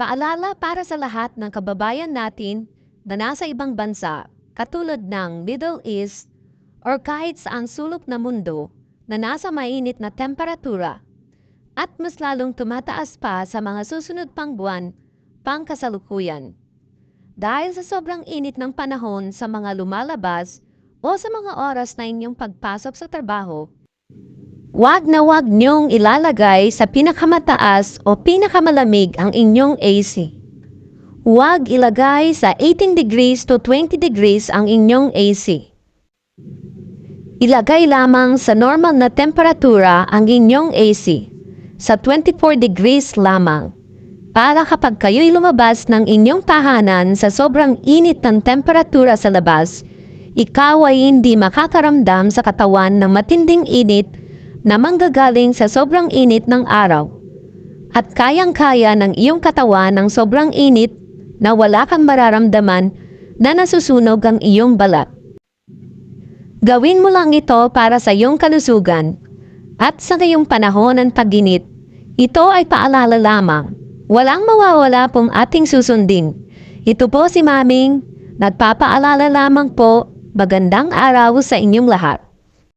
Paalala para sa lahat ng kababayan natin na nasa ibang bansa, katulad ng Middle East or kahit saang sulok na mundo na nasa mainit na temperatura at mas lalong tumataas pa sa mga susunod pang buwan pang kasalukuyan. Dahil sa sobrang init ng panahon sa mga lumalabas o sa mga oras na inyong pagpasok sa trabaho, Huwag na huwag niyong ilalagay sa pinakamataas o pinakamalamig ang inyong AC. Huwag ilagay sa 18 degrees to 20 degrees ang inyong AC. Ilagay lamang sa normal na temperatura ang inyong AC, sa 24 degrees lamang. Para kapag kayo'y lumabas ng inyong tahanan sa sobrang init ng temperatura sa labas, ikaw ay hindi makakaramdam sa katawan ng matinding init na manggagaling sa sobrang init ng araw. At kayang-kaya ng iyong katawan ng sobrang init na wala kang mararamdaman na nasusunog ang iyong balat. Gawin mo lang ito para sa iyong kalusugan at sa ngayong panahon ng taginit. Ito ay paalala lamang. Walang mawawala pong ating susundin. Ito po si Maming. Nagpapaalala lamang po. Magandang araw sa inyong lahat.